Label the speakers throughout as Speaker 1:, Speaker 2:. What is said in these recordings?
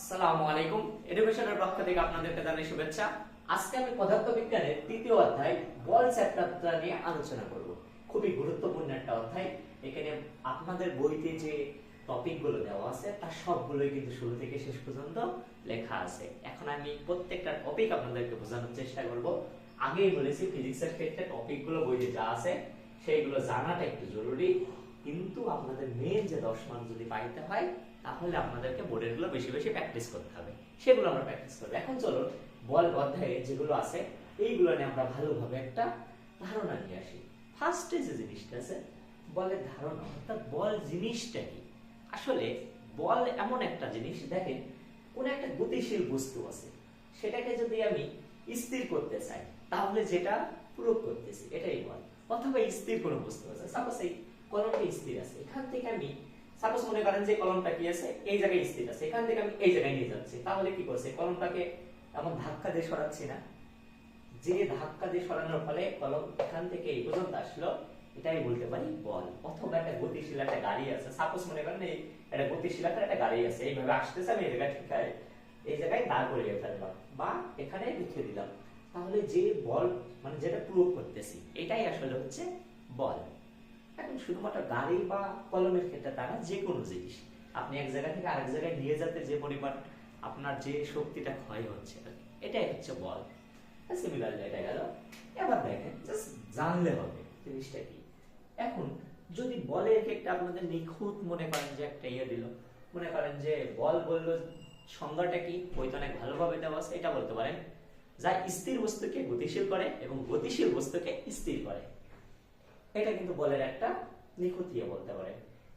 Speaker 1: আসসালামু আলাইকুম। এডুকেশনের পক্ষ থেকে আপনাদেরকে জানাই শুভেচ্ছা। আজকে আমি তৃতীয় অধ্যায়, বল চ্যাপ্টারটা নিয়ে আলোচনা করব। খুবই গুরুত্বপূর্ণ একটা অধ্যায়। এখানে আপনাদের বইতে যে টপিকগুলো দেওয়া আছে, তার সবগুলোই কিন্তু শুরু থেকে শেষ পর্যন্ত লেখা আছে। এখন আমি প্রত্যেকটা টপিক আপনাদেরকে বোঝানোর চেষ্টা করব। আগেই বলেছি ফিজিক্সের ক্ষেত্রে টপিকগুলো বইতে যা আছে, সেইগুলো জানাটা একটু জরুরি। কিন্তু আপনাদের মেন যে দশ মার্ক যদি পাইতে হয় তাহলে আপনাদেরকে বোর্ডেরগুলো বেশি বেশি প্র্যাকটিস করতে হবে। সেগুলো আমরা প্র্যাকটিস করব। এখন চলুন বল অধ্যায়ে যেগুলো আছে, এইগুলো নিয়ে আমরা ভালোভাবে একটা ধারণা নিয়ে আসি। ফার্স্টে যে জিনিসটা আছে, বলের ধারণা, অর্থাৎ বল জিনিসটা কি? আসলে বল এমন একটা জিনিস, দেখেন, কোন একটা গতিশীল বস্তু আছে। সেটাকে যদি আমি স্থির করতে চাই, তাহলে যেটা প্রয়োগ করতেছি, এটাই বল। অথবা স্থির কোনো বস্তু আছে সাপোজ এই কলমটা স্থির আছে, এখান থেকে আমি সাপোজ মনে করেন যে কলমটা কি আছে? এই জায়গায় স্থির আছে। এখান থেকে আমি এই জায়গায় নিয়ে যাচ্ছি। তাহলে কি করছে? কলমটাকে এমন ধাক্কা দিয়ে সরাচ্ছি না। যে ধাক্কা দিয়ে সরানোর ফলে কলম এখান থেকে এই পর্যন্ত আসলো, এটাই বলতে পারি বল। অথবা একটা গতিশীল একটা গাড়ি আছে। সাপোজ মনে করেন এই একটা গতিশীল একটা গাড়ি আছে। এইভাবে আসতেছে, আমি এই জায়গায় ঠিক এই জায়গায় দাঁড় করিয়ে ফেললাম বা এখানে রেখে দিলাম। তাহলে যে বল মানে যেটা প্রয়োগ করতেছি, এটাই আসলে হচ্ছে বল। এখন শুধুমাত্র গাড়ি বা কলমের ক্ষেত্রে তা না যে কোনো জিনিস। আপনি এক জায়গা থেকে আরেক জায়গায় নিয়ে যেতে যে পরিমাণ আপনার যে শক্তিটা ক্ষয় হচ্ছে, এটাই হচ্ছে বল। সিমিলারলি এটা গেল। এবার দেখেন জাস্ট জানলে হবে জিনিসটা কি। এখন যদি বলের ক্ষেত্রে আপনাদের নিখুঁত মনে করেন যে একটা ইয়ে দিল, মনে করেন যে বল বলল সংজ্ঞাটা কি বইতে অনেক ভালোভাবে দেওয়া আছে, এটা বলতে পারেন। যা স্থির বস্তুকে গতিশীল করে এবং গতিশীল বস্তুকে স্থির করে। এটা কিন্তু বলের একটা নিখুঁত ইয়ে বলতে পারে।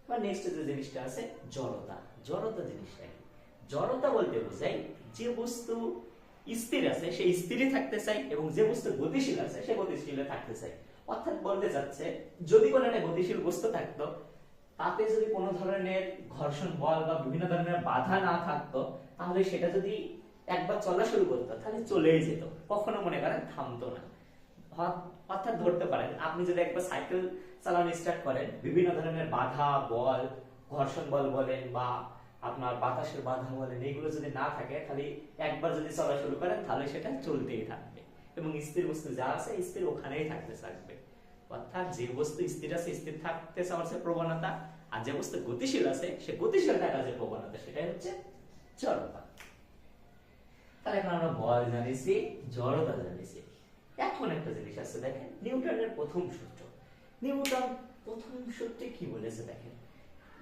Speaker 1: এবার নেক্সট যে জিনিসটা আছে, জড়তা। জড়তা জিনিসটা কি? জড়তা বলতে বোঝাই যে বস্তু স্থির আছে, সে স্থিরই থাকতে চাই এবং যে বস্তু গতিশীল আছে, সে গতিশীলে থাকতে চাই অর্থাৎ বলতে চাচ্ছে যদি কোনো একটা গতিশীল বস্তু থাকতো, তাতে যদি কোনো ধরনের ঘর্ষণ বল বা বিভিন্ন ধরনের বাধা না থাকতো, তাহলে সেটা যদি একবার চলা শুরু করতো, তাহলে চলেই যেত। কখনো মনে করেন থামতো না। অর্থাৎ ধরতে পারেন। আপনি যদি একবার সাইকেল চালানো স্টার্ট করেন, বিভিন্ন ধরনের বাধা, বল, ঘর্ষণ বল বলেন বা আপনার বাতাসের বাধা বলেন, এগুলো যদি না থাকে তাহলে একবার যদি চলা শুরু করেন, তাহলে সেটা চলতেই থাকবে। এবং স্থির বস্তু যা আছে, স্থির ওখানেই থাকতে থাকবে। অর্থাৎ যে বস্তু স্থির আছে, স্থির থাকতে চাওয়ার প্রবণতা, আর যে বস্তু গতিশীল আছে, সে গতিশীল থাকার যে প্রবণতা, সেটাই হচ্ছে জড়তা তাহলে এখন আমরা বল জানিয়েছি, জড়তা জানিছি এখন একটা জিনিস আছে, দেখেন, নিউটনের প্রথম সূত্র। নিউটন প্রথম সূত্রে কি বলেছে দেখেন?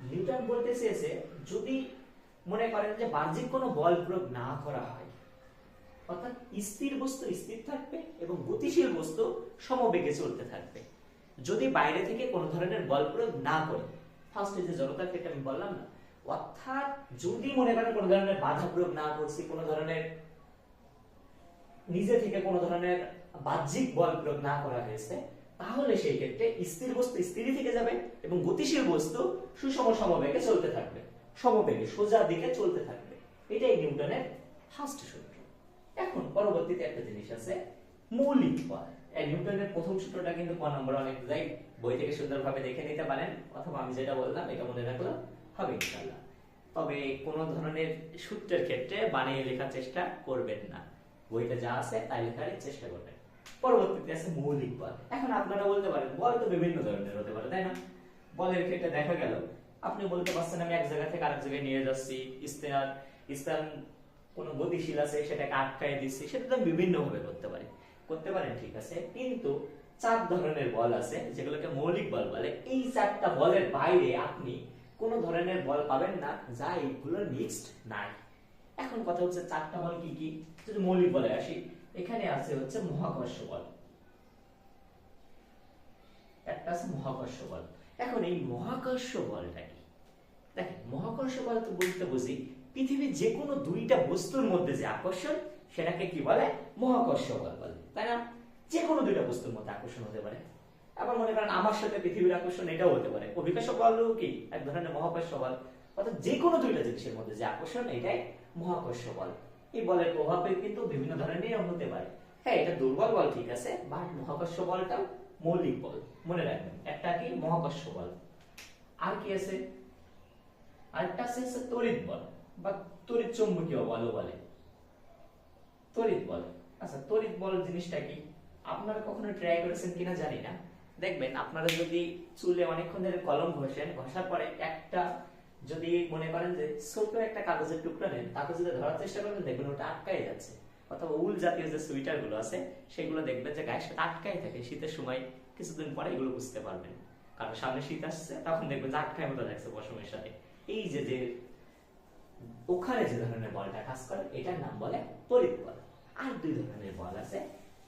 Speaker 1: নিউটন বলতে চেয়েছে, যদি মনে করেন যে বাহ্যিক কোনো বল প্রয়োগ না করা হয়, অর্থাৎ স্থির বস্তু স্থির থাকবে এবং গতিশীল বস্তু সমবেগে চলতে থাকবে। যদি বাইরে থেকে কোনো ধরনের বল প্রয়োগ না করে ফার্স্টে যে জড়তার ক্ষেত্রে আমি বললাম না, অর্থাৎ যদি মনে করেন কোনো ধরনের বাধা প্রয়োগ না করছি, কোনো ধরনের নিজে থেকে কোনো ধরনের বাহ্যিক বল প্রয়োগ না করা হয়েছে, তাহলে সেই ক্ষেত্রে স্থির বস্তু স্থিরই থেকে যাবে এবং গতিশীল বস্তু সুষম সমবেগে চলতে থাকবে। সমবেগে সোজা দিকে চলতে থাকবে। এটাই নিউটনের ফার্স্ট সূত্র। এখন পরবর্তীতে একটা জিনিস আছে, মৌলিক বল। নিউটনের প্রথম সূত্রটা কিন্তু ক নম্বর অনেক যাই বই থেকে সুন্দরভাবে দেখে নিতে পারেন, অথবা আমি যেটা বললাম, এটা মনে রাখলাম, হবে ইনশাআল্লাহ। তবে কোন ধরনের সূত্রের ক্ষেত্রে বানিয়ে লেখার চেষ্টা করবেন না। বইটা যা আছে তাই লেখার চেষ্টা করবেন। পরবর্তীতে আছে মৌলিক বল। এখন আপনারা বলতে পারেন, বল তো বিভিন্ন ধরনের হতে পারে, তাই না? বলের ক্ষেত্রে দেখা গেল, আপনি বলতে পারছেন আমি এক জায়গা থেকে আরেক জায়গায় নিয়ে যাচ্ছি স্থান স্থান কোন গতিশীল আছে, সেটাকে আটকায় দিচ্ছি, সেটা তো বিভিন্ন ভাবে করতে পারি। করতে পারেন, ঠিক আছে? কিন্তু চার ধরনের বল আছে, যেগুলোকে মৌলিক বল বলে। এই চারটা বলের বাইরে আপনি কোন ধরনের বল পাবেন না, যা এইগুলোর মিক্সড নাই। এখন কথা হচ্ছে, চারটা বল কি কি? যদি মৌলিক বলে আসি এখানে আছে হচ্ছে মহাকর্ষ বল একটা আছে মহাকর্ষ বল এখন এই মহাকর্ষ বলটা কি? দেখেন মহাকর্ষ বল তো বলতে বুঝি, পৃথিবীর যে কোনো দুইটা বস্তুর মধ্যে যে আকর্ষণ, সেটাকে কি বলে? মহাকর্ষ বল। বলে তাই না? যে কোনো দুইটা বস্তুর মধ্যে আকর্ষণ হতে পারে। আবার মনে করেন, আমার সাথে পৃথিবীর আকর্ষণ, এটাও হতে পারে। অভিকর্ষ বল কি? এক ধরনের মহাকর্ষ বল অর্থাৎ যে কোনো দুইটা জিনিসের মধ্যে যে আকর্ষণ, এটাই মহাকর্ষ বল এই বলের প্রভাবে কিন্তু বিভিন্ন ধরনের হতে পারে। হ্যাঁ এটা দুর্বল বল, ঠিক আছে বাট মহাকর্ষ বলটা মৌলিক বল। মনে রাখবেন, একটা কি? মহাকর্ষ বল। আর কি আছে? আরেকটা আছে তড়িৎ বল, বা তড়িৎ চুম্বকীয় বলও বলে। তড়িৎ বল। আচ্ছা তড়িৎ বল জিনিসটা কি? আপনারা কখনো ট্রাই করেছেন কিনা জানি না। দেখবেন, আপনারা যদি চুলে অনেকক্ষণ ধরে কলম ঘষেন, ঘষার পরে একটা যদি মনে করেন যে ছোট একটা কাগজের টুকরা নেন যদি ধরার চেষ্টা করবেন, দেখবেন ওটা আটকাই যাচ্ছে। অথবা উল জাতীয় যে সুইটারগুলো আছে, সেগুলো দেখবেন যে গায়ের সাথে আটকাই থাকে। শীতের সময় কিছুদিন পরে এগুলো বুঝতে পারবেন। কারণ সামনে শীত আসছে, তখন দেখবেন যে আটকায় মতো লাগছে পশমের সাথে। এই যে যে ওখানে যে ধরনের বলটা কাজ করে, এটার নাম বলে তড়িৎ বল। আর দুই ধরনের বল আছে।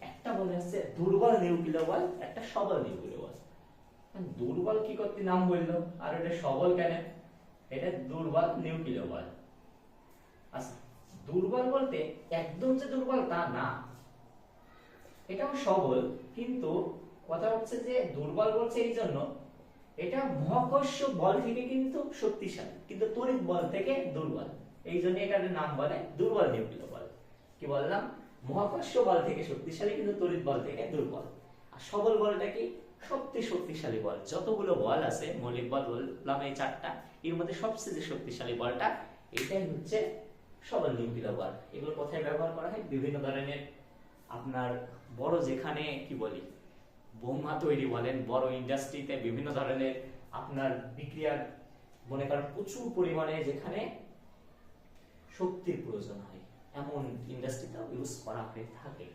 Speaker 1: একটা বলে আছে দুর্বল নিউক্লিয় বল, একটা সবল নিউক্লিয় বল। দুর্বল কি করতে নাম বলল? আর এটা সবল কেন? এটা দুর্বল নিউক্লিয় বল আচ্ছা দুর্বল বলতে একদম যে দুর্বল তা না। এটাও সবল, কিন্তু কথা হচ্ছে যে দুর্বল বলছে এই জন্য এটা মহাকর্ষ বল থেকে কিন্তু শক্তিশালী, কিন্তু তড়িৎ বল থেকে দুর্বল। এই জন্য এটার নাম বলে দুর্বল নিউক্লিয় বল কি বললাম? মহাকর্ষ বল থেকে শক্তিশালী, কিন্তু তড়িৎ বল থেকে দুর্বল। আর সবল বলটা কি? সবচেয়ে শক্তিশালী বল। যতগুলো বল আছে, মৌলিক বল বললাম এই চারটা, এর মধ্যে সবচেয়ে শক্তিশালী বলটা, এটাই হচ্ছে সবল নিউক্লিয় বল। এগুলো কোথায় ব্যবহার করা হয়? বিভিন্ন ধরনের আপনার বড় যেখানে, কি বলি, বোমা তৈরি বলেন, বড় ইন্ডাস্ট্রিতে বিভিন্ন ধরনের আপনার বিক্রিয়ার মনে করেন প্রচুর পরিমাণে যেখানে শক্তির প্রয়োজন হয়। এমন ইন্ডাস্ট্রিতেও ইউজ করা হয়ে থাকে।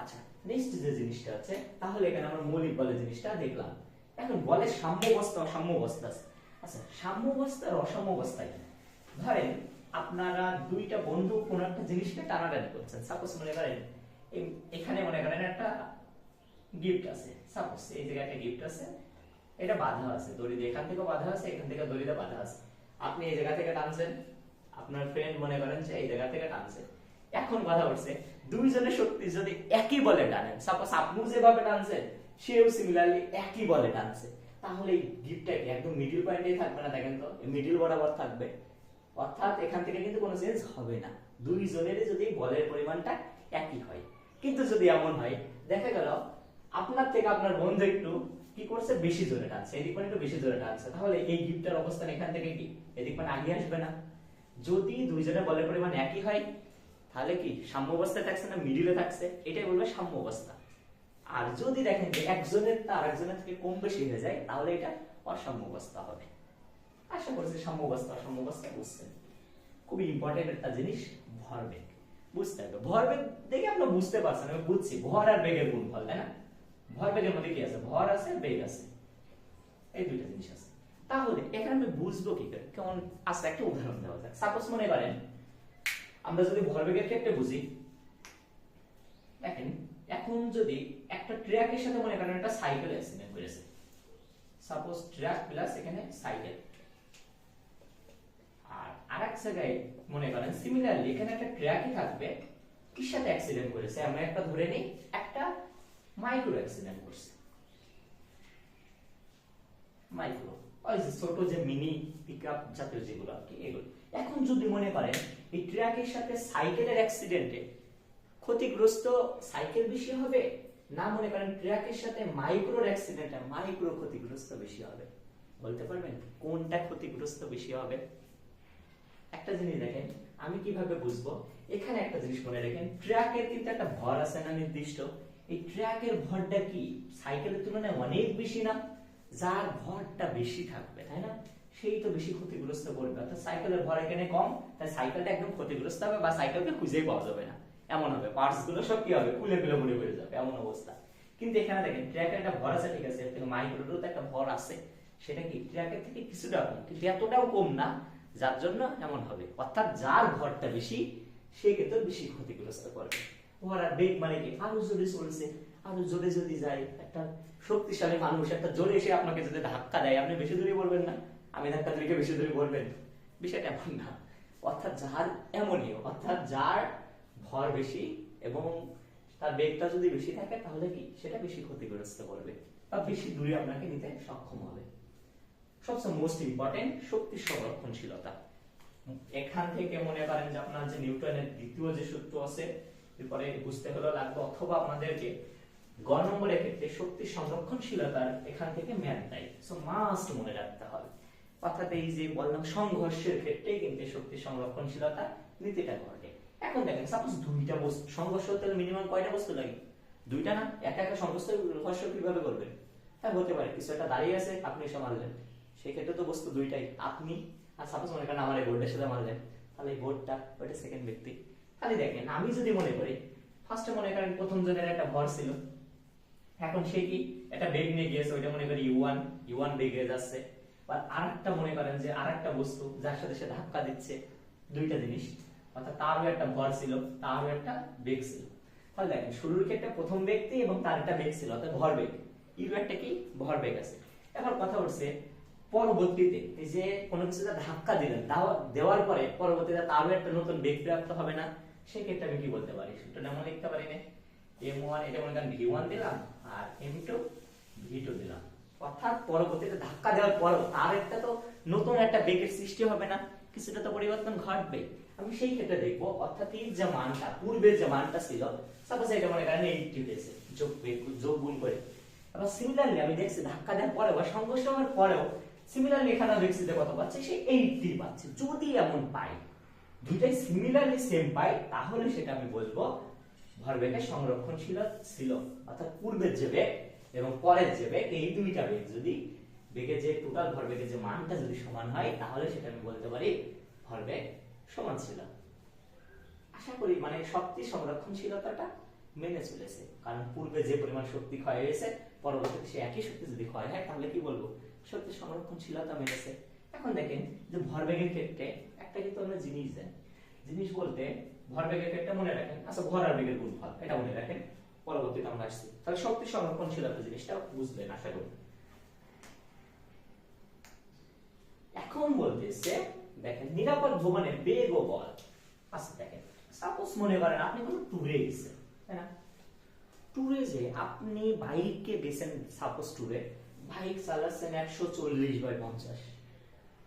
Speaker 1: আচ্ছা নেক্সট যে জিনিসটা আছে, তাহলে এখানে আমরা মৌলিক বলের জিনিসটা দেখলাম। এখন বলের সাম্যাবস্থা অসাম্যাবস্থা আছে। আচ্ছা সাম্যাবস্থা আর অসাম্যাবস্থা কি? ধরেন আপনারা দুইটা বন্ধু কোন একটা জিনিসকে টানাটানি করছেন। সাপোজ মনে করেন এখানে মনে করেন একটা গিফট আছে। সাপোজ এই জায়গায় একটা গিফট আছে, এটা বাধা আছে। দড়ি দিয়ে এখান থেকে বাধা আছে, এখান থেকে দড়িতে বাধা আছে। আপনি এই জায়গা থেকে টানছেন, আপনার ফ্রেন্ড মনে করেন যে এই জায়গা থেকে টানছে। এখন বাধা উঠছে দুইজনের শক্তি যদি একই বলে টানেন সাপোজ আপনি যেভাবে টানছেন, সেও সিমিলারলি একই বলে টানছে, তাহলে এই গিফটটা একদম মিডিল পয়েন্টেই থাকবে না দেখেন তো? মিডিল বরাবর থাকবে। অর্থাৎ এখান থেকে কিন্তু কোনো চেঞ্জ হবে না। দুইজনেরই যদি বলের পরিমাণটা একই হয়। কিন্তু যদি এমন হয়, দেখা গেল, আপনার থেকে আপনার বন্ধু একটু কি করছে? বেশি জোরে টানছে, এদিক মানে একটু বেশি জোরে টানছে। তাহলে এই গিফটের অবস্থান এখান থেকে কি? এদিক মানে আগে আসবে না। যদি দুইজনের বলের পরিমাণ একই হয় তাহলে কি সাম্য অবস্থায় থাকছে না মিডিলে থাকছে? এটাই বলবে সাম্য অবস্থা আর যদি দেখেন যে একজনের তা আরেকজনের থেকে কম বেশি হয়ে যায়, তাহলে এটা অসাম্য অবস্থা হবে। আশা করছি সাম্য অবস্থা অসাম্য অবস্থা বুঝছেন। খুবই ইম্পর্টেন্ট একটা জিনিস ভরবেগ বুঝতে হবে। ভরবেগ দেখে আমরা বুঝতে পারছেন, আমি বুঝছি। ভর আর বেগের গুণফল, তাই না? ভরবেগের মধ্যে কি আছে? ভর আছে, বেগ আছে। এই দুইটা জিনিস আছে। তাহলে এখানে আমি বুঝব কি কেমন আচ্ছা একটা উদাহরণ দেওয়া যাক। সাপোজ মনে করেন আমরা যদি ভরবেগের ক্ষেত্রে বুঝি, দেখেন, এখন যদি একটা ট্র্যাকের সাথে মনে করেন একটা সাইকেল অ্যাক্সিডেন্ট করেছে সাপোজ ট্র্যাক প্লাস এখানে সাইকেল আর আরেক জায়গায় মনে করেন সিমিলারলি এখানে একটা ট্র্যাকই থাকবে কির সাথে অ্যাক্সিডেন্ট করেছে আমরা একটা ধরে নিই, একটা মাইক্রো অ্যাক্সিডেন্ট করছে। মাইক্রো ওই যে ছোট যে মিনি পিকআপ জাতীয় যেগুলো আর কি, এগুলো। এখন যদি মনে করেন এই ট্র্যাকের সাথে সাইকেলের অ্যাক্সিডেন্টে ক্ষতিগ্রস্ত সাইকেল বেশি হবে? না মনে করেন ট্র্যাকের সাথে মাইক্রোর অ্যাক্সিডেন্টে মাইক্রো ক্ষতিগ্রস্ত বেশি হবে? বলতে পারবেন কোনটা ক্ষতিগ্রস্ত বেশি হবে? একটা জিনিস দেখেন, আমি কীভাবে বুঝব? এখানে একটা জিনিস মনে রাখেন ট্র্যাকের কিন্তু একটা ভর আছে না নির্দিষ্ট। এই ট্র্যাকের ভরটা কি? সাইকেলের তুলনায় অনেক বেশি না? যার ভরটা বেশি থাকবে, তাই না? সেই তো বেশি ক্ষতিগ্রস্ত করবে। অর্থাৎ সাইকেলের ভর এখানে কম, তাই সাইকেলটা একদম ক্ষতিগ্রস্ত হবে বা সাইকেলকে খুঁজেই পাওয়া যাবে না। এমন হবে পার্টসগুলো সব কি হবে? খুলে খুলে মনে হয়ে যাবে, এমন অবস্থা। কিন্তু এখানে দেখেন ট্র্যাকের একটা ভর আছে, ঠিক আছে মাইক্রোরও তো একটা ভর আছে। সেটা কি? ট্র্যাকের থেকে কিছুটা কম, কিন্তু এতটাও কম না, যার জন্য এমন হবে। অর্থাৎ যার ভরটা বেশি, সে কিন্তু বেশি ক্ষতিগ্রস্ত করবে। আর বেগ মানে কি? আরও জোরে চলছে, আরও জোরে যদি যায়, একটা শক্তিশালী মানুষ, একটা জোরে এসে আপনাকে যদি ধাক্কা দেয়, আপনি বেশি দূরে বলবেন না? আমি ধাক্কা দিলে বেশি দূরে বলবেন? বিষয়টা এমন না। অর্থাৎ যার এমনই, অর্থাৎ যার ভর বেশি এবং তার বেগটা যদি বেশি থাকে, তাহলে কি? সেটা বেশি ক্ষতিগ্রস্ত করবে বা বেশি দূরে আপনাকে নিতে সক্ষম হবে। সবচেয়ে মোস্ট ইম্পর্টেন্ট শক্তি সংরক্ষণশীলতা। এখান থেকে মনে করেন যে আপনার যে নিউটনের দ্বিতীয় যে সূত্র আছে, এরপরে বুঝতে হলে লাগবে, অথবা আপনাদেরকে গ নম্বরের ক্ষেত্রে শক্তি সংরক্ষণশীলতার এখান থেকে ম্যাথ দেয় সো মাস্ট মনে রাখতে হবে। অর্থাৎ এই যে বললাম সংঘর্ষের ক্ষেত্রে কিন্তু শক্তি সংরক্ষণশীলতা নীতিটা ঘটে। এখন দেখেন সাপোজ দুইটা বস্তু, সংঘর্ষ হতে মিনিমাম কয়টা বস্তু লাগে? দুইটা না? একা একা সংঘর্ষ কীভাবে করবেন? হ্যাঁ হতে পারে, কিছু একটা দাঁড়িয়ে আছে, আপনি এসে মারলেন। সেই ক্ষেত্রে তো বস্তু দুইটাই, আপনি আর সাপোজ মনে করেন আমার এই বোর্ডের সাথে মারলেন, তাহলে এই বোর্ডটা ওইটা সেকেন্ড ব্যক্তি। খালি দেখেন, আমি যদি মনে করি ফার্স্টে মনে করেন প্রথম জনের একটা ভর ছিল। এখন সে কি? একটা বেগ নিয়ে গিয়েছে, ওইটা মনে করি ইউ ওয়ান ইউ ওয়ান বেগে যাচ্ছে। বা আরেকটা মনে করেন যে আরেকটা বস্তু যার সাথে সে ধাক্কা দিচ্ছে, দুইটা জিনিস। অর্থাৎ তারও একটা ভর ছিল, তারও একটা বেগ ছিল। তাহলে দেখেন, শুরুর ক্ষেত্রে প্রথম ব্যক্তি এবং তার একটা বেগ ছিল, অর্থাৎ ভর বেগ। ইউ একটা কি? ভর বেগ আছে। এখন কথা হচ্ছে, পরবর্তীতে এই যে কোনো কিছুটা ধাক্কা দিলেন দাও- দেওয়ার পরে পরবর্তীতে তারও একটা নতুন বেগ প্রাপ্ত হবে না, সেক্ষেত্রে আমি কি বলতে পারি? সূত্রটা মনে লিখতে পারি না এম ওয়ান এটা মনে করেন ভি ওয়ান দিলাম, আর এম টু ভি টু দিলাম। অর্থাৎ পরবর্তীতে ধাক্কা দেওয়ার পরও তার একটা তো নতুন একটা বেগের সৃষ্টি হবে না, কিছুটা তো পরিবর্তন ঘটবে আমি সেই ক্ষেত্রে দেখব, অর্থাৎ এই যে মানটা, পূর্বের যে মানটা ছিল সাপোজ এটা মনে করেন এইটটি হয়েছে যোগ যোগ গুণ করে। আবার সিমিলারলি আমি দেখছি ধাক্কা দেওয়ার পরে বা সংঘর্ষ হওয়ার পরেও সিমিলারলি এখানে দেখছি যে কত পাচ্ছে, সে এইটটি পাচ্ছে। যদি এমন পাই, দুইটাই সিমিলারলি সেম পাই, তাহলে সেটা আমি বলব ভরবেগের সংরক্ষণশীল ছিল, অর্থাৎ পূর্বের যে বেগ এবং পরের যে বেগ, এই দুইটা বেগ যদি বেগের যে টোটাল ভরবেগের যে মানটা যদি সমান হয়, তাহলে সেটা আমি বলতে পারি ভরবেগ সমান ছিল। আশা করি মানে শক্তি সংরক্ষণশীলতাটা মেনে চলেছে। কারণ পূর্বে যে পরিমাণ শক্তি ক্ষয় হয়েছে, পরবর্তীতে সে একই শক্তি যদি ক্ষয় হয়, তাহলে কি বলব? শক্তি সংরক্ষণশীলতা মেনেছে। এখন দেখেন যে ভরবেগের ক্ষেত্রে একটা কিন্তু আমরা জিনিস জানি। জিনিস বলতে ভরবেগের ক্ষেত্রে মনে রাখেন আচ্ছা ভর আর বেগের গুণফল, এটা মনে রাখেন। পরবর্তীতে আমরা আসছি। তাহলে শক্তি সংরক্ষণশীলতা জিনিসটা বুঝলেন আশা করি। এখন বলতেছে, দেখেন, নিরাপদ ভ্রমণের বেগ ও বল। আচ্ছা দেখেন সাপোজ মনে করেন আপনি কোনো ট্যুরে গেছেন, তাই না? ট্যুরে যে আপনি বাইককে গেছেন সাপোজ ট্যুরে বাইক চালাচ্ছেন একশো চল্লিশ বাই পঞ্চাশ।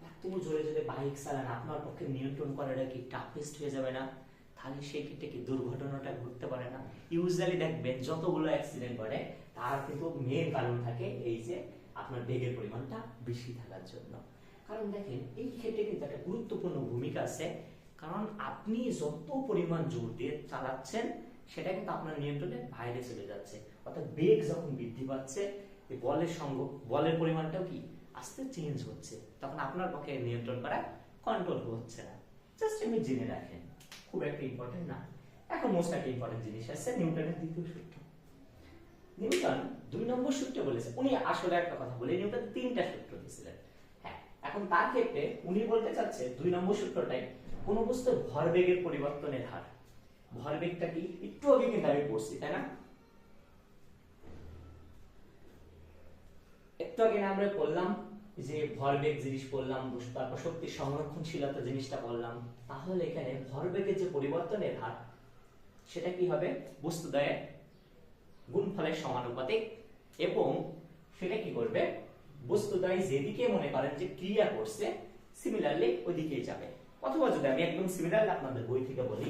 Speaker 1: এত জোরে যদি বাইক চালান, আপনার পক্ষে নিয়ন্ত্রণ করাটা কি টাফেস্ট হয়ে যাবে না? তাহলে সেই ক্ষেত্রে কি দুর্ঘটনাটা ঘটতে পারে না? ইউজুয়ালি দেখবেন যতগুলো অ্যাক্সিডেন্ট করে তার কিন্তু মেন কারণ থাকে এই যে আপনার বেগের পরিমাণটা বেশি থাকার জন্য। কারণ দেখেন, এই ক্ষেত্রে কিন্তু একটা গুরুত্বপূর্ণ ভূমিকা আছে। কারণ আপনি যত পরিমাণ জোর দিয়ে চালাচ্ছেন, সেটা কিন্তু আপনার নিয়ন্ত্রণে বাইরে চলে যাচ্ছে। অর্থাৎ বেগ যখন বৃদ্ধি পাচ্ছে বলের সঙ্গ, বলের পরিমাণটাও কি আস্তে চেঞ্জ হচ্ছে। তখন আপনার পক্ষে নিয়ন্ত্রণ করা কন্ট্রোল হচ্ছে না। জাস্ট এমনি জেনে রাখেন। খুব একটা ইম্পর্টেন্ট না। এখন মোস্ট একটা ইম্পর্টেন্ট জিনিস আছে, নিউটনের দ্বিতীয় সূত্র। নিউটন দুই নম্বর সূত্র বলেছে, উনি আসলে একটা কথা বলে, নিউটন তিনটা সূত্র দিয়েছিলেন। হ্যাঁ এখন তার ক্ষেত্রে উনি বলতে চাচ্ছে, দুই নম্বর সূত্রটাই কোন বস্তুর ভরবেগের পরিবর্তনের হার। ভরবেগটা কি? একটু আগে কিন্তু আমি পড়ছি, তাই না? একটু আগে আমরা বললাম যে ভরবেগ জিনিস বললাম তারপর শক্তি সংরক্ষণশীলতা জিনিসটা বললাম, তাহলে এখানে ভরবেগের যে পরিবর্তনের হার, সেটা কি হবে? বস্তুদয়ের গুণফলের সমানুপাতিক এবং সেটা কি করবে? বস্তুদয় যেদিকে মনে করেন যে ক্রিয়া করছে সিমিলারলি ওইদিকেই যাবে। অথবা যদি আমি একদম সিমিলারলি আপনাদের বই থেকে বলি,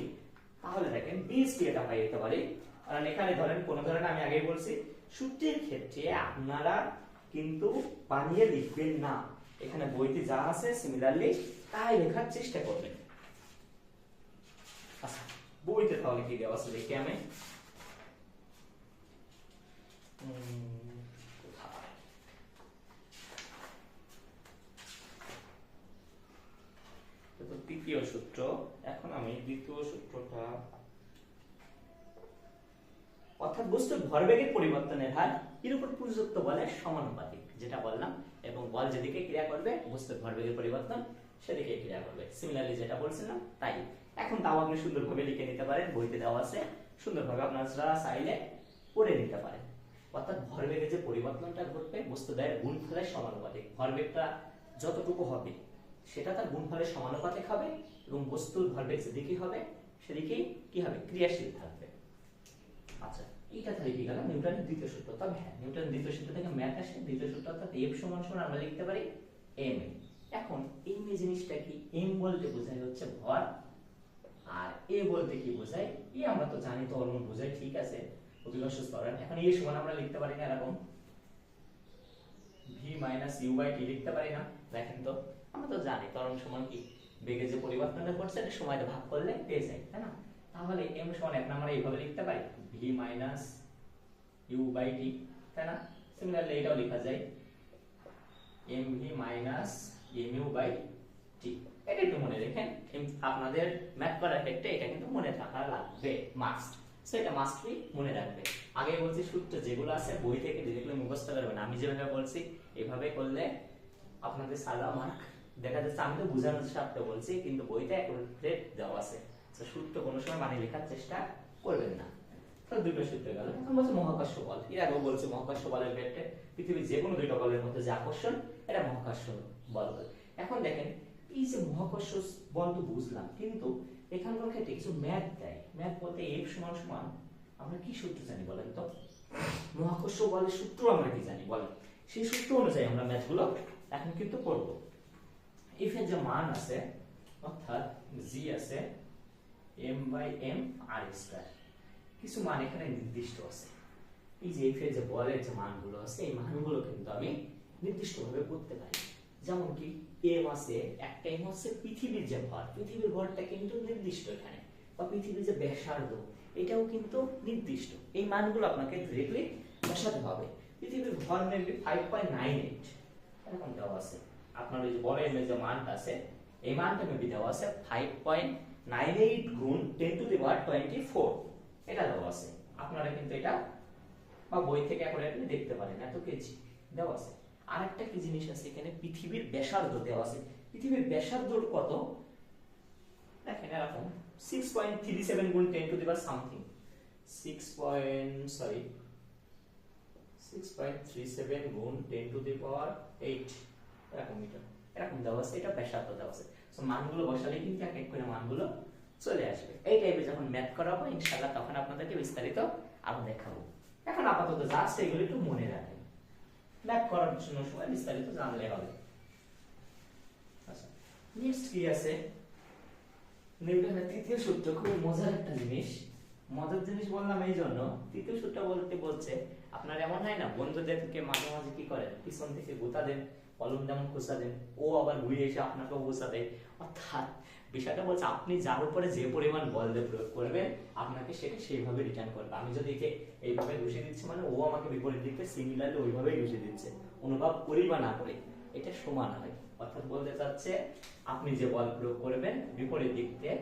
Speaker 1: তাহলে দেখেন বিএস ক্রিয়াটা পাই যেতে পারি। কারণ এখানে ধরেন কোন ধরেন আমি আগেই বলছি, সূত্রের ক্ষেত্রে আপনারা কিন্তু বানিয়ে লিখবেন না। এখানে বইতে যা আছে সিমিলারলি তাই লেখার চেষ্টা করবেন। আচ্ছা বইতে তাহলে কি দেওয়া আছে দেখি আমি। তৃতীয় সূত্র। এখন আমি দ্বিতীয় সূত্রটা অর্থাৎ বস্তুর ভরবেগের পরিবর্তনের হার এর উপর প্রযুক্ত বলের সমানুপাতিক, যেটা বললাম, এবং বল যেদিকে ক্রিয়া করবে, বস্তুর ভরবেগের পরিবর্তন সেদিকে ক্রিয়া করবে। সিমিলারলি যেটা বলছিলাম, তাই। এখন তাও আপনি সুন্দরভাবে লিখে নিতে পারেন, বইতে দেওয়া আছে। সুন্দরভাবে আপনারা চাইলে পড়ে নিতে পারেন। অর্থাৎ ভরবেগের যে পরিবর্তনটা ঘটবে বস্তু দেয় গুণফলের সমানুপাতিক। ভরবেগটা যতটুকু হবে, সেটা তার গুণফলের সমানুপাতিক হবে, এবং বস্তুর ভরবেগ যেদিকে হবে, সেদিকেই কি হবে? ক্রিয়াশীল থাকবে। আচ্ছা এইটা তাহলে কি গেল? নিউটনের দ্বিতীয় সূত্র। তবে হ্যাঁ নিউটনের দ্বিতীয় সূত্র থেকে ম্যাথ আসে। দ্বিতীয় সূত্র অর্থাৎ এফ সমান সমান আমরা লিখতে পারি এম এখন এম এ জিনিসটা কি? এম বলতে বোঝায় হচ্ছে ভর, আর এ বলতে কি বোঝায়? এ আমরা তো জানি, তো অলমন বোঝায়। ঠিক আছে অভিলক্ষ স্তরণ। এখন এ সমান আমরা লিখতে পারি না এরকম। V minus U by T লিখতে পারি না। দেখেন তো, আমরা তো জানি ত্বরণ সমান কি? বেগে যে পরিবর্তনটা করছে এটা সময়টা ভাগ করলে পেয়ে যাই তাই না? তাহলে এম সমান এক নম্বরে এইভাবে লিখতে পারি। V minus U by T তাই না সিমিলারলি এটাও লেখা যায় M V minus M U by T এটা একটু মনে রেখেন আপনাদের ম্যাথ করার ক্ষেত্রে এটা কিন্তু মনে থাকা লাগবে মাস্ট সো এটা মাস্ট মনে রাখবে আগে বলছি সূত্র যেগুলো আছে বই থেকে যেগুলো মুখস্থ করবেন আমি যেভাবে বলছি এভাবে করলে আপনাদের সাদা মার্ক দেখা যাচ্ছে। আমি তো বোঝানোর স্বার্থে বলছি, কিন্তু বইতে একটা দেওয়া আছে। সূত্র কোনো সময় মানে লেখার চেষ্টা করবেন না। তো দুটো সূত্র গেল। এখন বলছে মহাকর্ষ বল। এর আগেও বলছে মহাকর্ষ বলের ক্ষেত্রে পৃথিবীর যে কোনো দুইটা বলের মধ্যে যে আকর্ষণ, এটা মহাকর্ষ বল এখন দেখেন, এই যে মহাকর্ষ বল তো বুঝলাম, কিন্তু এখানকার ক্ষেত্রে কিছু ম্যাথ দেয়। ম্যাথ বলতে এফ সমান সমান আমরা কি সূত্র জানি বলেন তো? মহাকর্ষ বলের সূত্র আমরা কি জানি বলেন? সেই সূত্র অনুযায়ী আমরা ম্যাথগুলো এখন কিন্তু করব এফ এর যে মান আছে, অর্থাৎ জি আছে M by M R square কিছু মান এখানে নির্দিষ্ট আছে। এই যে এফ এর যে বলের যে মানগুলো আছে, এই মানগুলো কিন্তু আমি নির্দিষ্টভাবে করতে পারি। যেমন কি এম আছে একটা এম হচ্ছে পৃথিবীর যে ভর। পৃথিবীর ভরটা কিন্তু নির্দিষ্ট এখানে। বা পৃথিবীর যে ব্যাসার্ধ, এটাও কিন্তু নির্দিষ্ট। এই মানগুলো আপনাকে ডিরেক্টলি বসাতে হবে। পৃথিবীর ভর maybe five point nine eight এরকম দেওয়া আছে। আপনার ওই যে বড় যে মানটা আছে, এই মানটা মেবি দেওয়া আছে ফাইভ পয়েন্ট নাইন এইট গুণ ten to the power twenty four আপনারা কিন্তু এটা, বা বই থেকে অ্যাকুরেটলি দেখতে পারেন, এত কেজি দেওয়া আছে। আরেকটা কি জিনিস আছে এখানে? পৃথিবীর ব্যাসার্ধ দেওয়া আছে। পৃথিবীর ব্যাসার্ধ কত? দেখেন এরকম সিক্স পয়েন্ট থ্রি সেভেন গুণ ten to the power something six point sorry six point three seven গুণ ten to the power eight এরকম মিটার এরকম দেওয়া আছে, এটা ব্যাসার্ধ দেওয়া আছে। সো মানগুলো বসালে কিন্তু এক এক করে মানগুলো চলে আসবে। এই টাইপের যখন ম্যাথ করাবো, ইনশাআল্লাহ তখন আপনাদেরকে বিস্তারিত আরও দেখাবো। এখন আপাতত জাস্ট এগুলো একটু মনে রাখেন। ম্যাথ করার জন্য সময় বিস্তারিত জানলে হবে। আচ্ছা নেক্সট কি আছে? নিউটনের তৃতীয় সূত্র খুব মজার একটা জিনিস। মজার জিনিস বললাম এই জন্য, তৃতীয় সূত্র বলতে বলছে, আপনার এমন হয় না বন্ধুদেরকে মাঝে মাঝে কি করেন পিছন থেকে গোতা দেন, কলম যেমন খোসা দেন, ও আবার ঘুরে এসে আপনাকেও গোসা দেয়। অর্থাৎ বিষয়টা বলছে, আপনি যার উপরে যে পরিমাণ বল দিয়ে প্রয়োগ করবেন, আপনাকে সেটা সেইভাবে রিটার্ন করবে। আমি যদি একে এইভাবে ঘুষে দিচ্ছি মানে ও আমাকে বিপরীত দিকে সিমিলারলি ওইভাবেই ঘুষে দিচ্ছে। অনুভব করি বা না করি, এটা সমান হয় অর্থাৎ বলতে চাচ্ছে, আপনি যে বল প্রয়োগ করবেন, বিপরীত দিক দিয়ে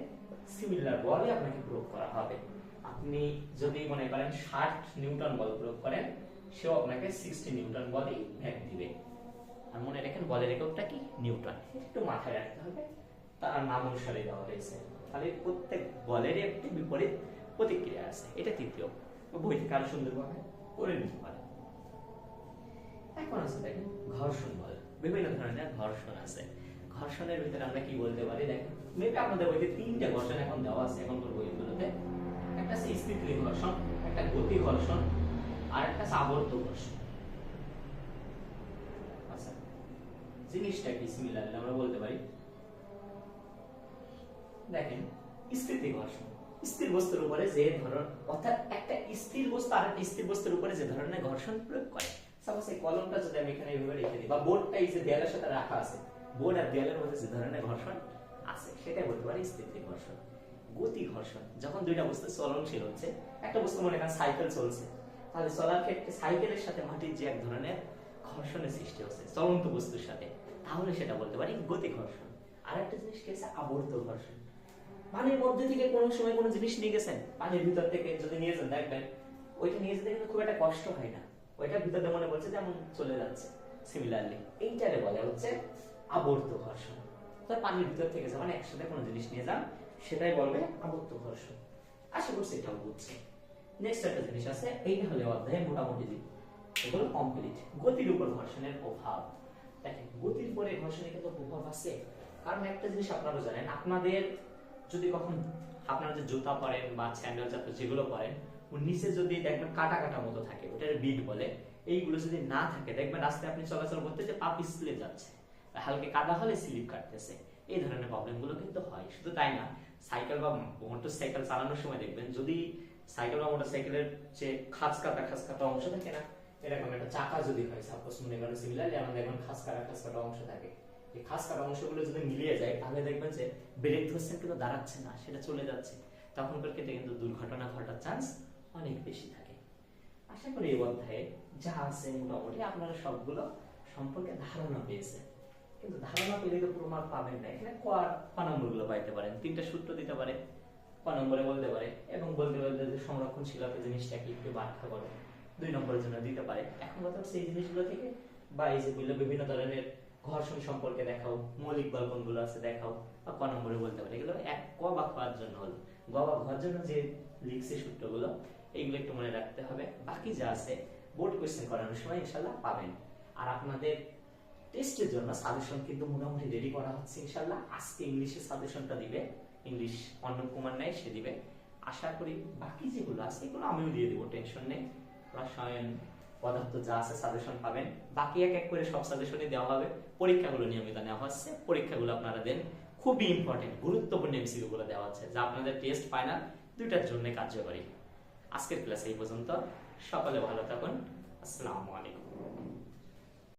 Speaker 1: সিমিলার বলই আপনাকে প্রয়োগ করা হবে। আপনি যদি মনে করেন ষাট নিউটন বল প্রয়োগ করেন, সেও আপনাকে সিক্সটি নিউটন বলই ভ্যাক দিবে। আর মনে রাখেন বলের এককটা কি? নিউটন। একটু মাথায় রাখতে হবে। তার নাম অনুসারে দেওয়া হয়েছে। তাহলে প্রত্যেক বলেরই একটি বিপরীত প্রতিক্রিয়া আছে। এটা তৃতীয়। বই থেকে আরও সুন্দরভাবে? করে নিতে পারে এখন আছে দেখেন, ঘর্ষণ বল। বিভিন্ন ধরনের ঘর্ষণ আছে। ঘর্ষণের ভিতরে আমরা কি বলতে পারি? দেখেন মেবি আপনাদের বইতে তিনটে ঘর্ষণ এখন দেওয়া আছে এখনকার বইগুলোতে। একটা আছে স্থিতি ঘর্ষণ, একটা গতি ঘর্ষণ, আর একটা আছে আবর্ত ঘর্ষণ। আচ্ছা জিনিসটা কি সিমিলারলি আমরা বলতে পারি? দেখেন স্থিতি ঘর্ষণ স্থির বস্তুর উপরে যে ধরন, অর্থাৎ একটা স্থির বস্তু আর একটা স্থির বস্তুর উপরে যে ধরনের ঘর্ষণ প্রয়োগ করে। সাপোজ এই কলমটা যদি আমি এখানে এইভাবে রেখে দিই, বা বোর্ডটা এই যে দেয়ালের সাথে রাখা আছে, বোর্ড আর দেয়ালের মধ্যে যে ধরনের ঘর্ষণ আছে, সেটাই বলতে পারি স্থিতি ঘর্ষণ। গতি ঘর্ষণ, যখন দুইটা বস্তু চলনশীল হচ্ছে, একটা বস্তু মনে করেন সাইকেল চলছে, তাহলে চলার ক্ষেত্রে সাইকেলের সাথে মাটির যে এক ধরনের ঘর্ষণের সৃষ্টি হচ্ছে, চলন্ত বস্তুর সাথে, তাহলে সেটা বলতে পারি গতি ঘর্ষণ। আর একটা জিনিস কি আছে? আবর্ত ঘর্ষণ। পানির মধ্যে থেকে কোনো সময় কোনো জিনিস নিয়ে গেছেন? পানির ভিতর থেকে যদি নিয়ে যান দেখবেন ওইটা নিয়ে যেতে কিন্তু খুব একটা কষ্ট হয় না। ওইটা ভিতরে মনে বলছে যেমন চলে যাচ্ছে। সিমিলারলি এইটারে বলে হচ্ছে আবর্ত ঘর্ষণ। তো পানির ভিতর থেকে যখন একসাথে কোনো জিনিস নিয়ে যান, সেটাই বলবে আবর্ত ঘর্ষণ। আশা করছি এটাও বুঝছে নেক্সট একটা জিনিস আছে, এইটা হলে অধ্যায় মোটামুটি দিক এগুলো কমপ্লিট গতির উপর ঘর্ষণের প্রভাব। দেখেন, গতির উপরে ঘর্ষণের কিন্তু প্রভাব আছে। কারণ একটা জিনিস আপনারা জানেন, আপনাদের যদি কখন আপনারা যে জুতা পরেন বা স্যান্ডেল জাতীয় যেগুলো পরেন নিচে যদি দেখবেন কাটা কাটা মতো থাকে, ওটার বিট বলে, এইগুলো যদি না থাকে, দেখবেন রাস্তায় আপনি চলাচল করতে যে পা পিছলে যাচ্ছে, হালকা কাদা হলে স্লিপ কাটতেছে, এই ধরনের প্রবলেমগুলো কিন্তু হয়। শুধু তাই না সাইকেল বা মোটর সাইকেল চালানোর সময় দেখবেন, যদি সাইকেল বা মোটর সাইকেলের যে খাঁজ কাটা খাঁজ কাটা অংশ থাকে না, এরকম একটা চাকা যদি হয় সাপোজ মনে করেন সিমিলারলি আমাদের দেখবেন খাস কাটা খাস কাটা অংশ থাকে এই খাস কাটা অংশগুলো যদি মিলিয়ে যায়, তাহলে দেখবেন যে ব্রেক ধরছেন কিন্তু দাঁড়াচ্ছে না, সেটা চলে যাচ্ছে। তখনকার ক্ষেত্রে কিন্তু দুর্ঘটনা ঘটার চান্স অনেক বেশি থাকে। আশা করি এই অধ্যায়ে যা আছে মোটামুটি আপনারা সবগুলো সম্পর্কে ধারণা পেয়েছেন। কিন্তু ধারণা পেলে তো পুরো মার্ক পাবেন না। এখানে ক ক নম্বরগুলো পাইতে পারেন। তিনটা সূত্র দিতে পারে, ক নম্বরে বলতে পারে এবং বলতে বলতে যে সংরক্ষণশীলতা জিনিসটা কি একটু ব্যাখ্যা করো। দুই নম্বরের জন্য দিতে পারে। এখন কথা এই জিনিসগুলো থেকে বা এই যে বিভিন্ন ধরনের ঘর্ষণ সম্পর্কে দেখাও, মৌলিক বল কোনগুলো আছে দেখাও, বা ক নম্বরে বলতে পারে। এগুলো এক, ক বা খাওয়ার জন্য হলো। গ বা ঘর জন্য যে লিখছে সূত্রগুলো, এগুলো একটু মনে রাখতে হবে। বাকি যা আছে বোর্ড কোয়েশ্চেন করানোর সময় ইনশাল্লাহ পাবেন। আর আপনাদের টেস্টের জন্য সাজেশন কিন্তু মোটামুটি রেডি করা হচ্ছে ইনশাল্লাহ আজকে ইংলিশে সাজেশনটা দিবে। ইংলিশ অন্য কুমার নেই সে দিবে। আশা করি বাকি যেগুলো আছে, এগুলো আমিও দিয়ে দেবো টেনশন নেই। রসায়ন পদার্থ যা আছে সাজেশন পাবেন। বাকি এক এক করে সব সাজেশনই দেওয়া হবে। পরীক্ষাগুলো নিয়মিত নেওয়া হচ্ছে। পরীক্ষাগুলো আপনারা দেন। খুবই ইম্পর্টেন্ট গুরুত্বপূর্ণ এমসিকিউ গুলো দেওয়া হচ্ছে, যা আপনাদের টেস্ট ফাইনাল দুইটার জন্য কার্যকরী। আজকের ক্লাস এই পর্যন্ত। সকলে ভালো থাকুন।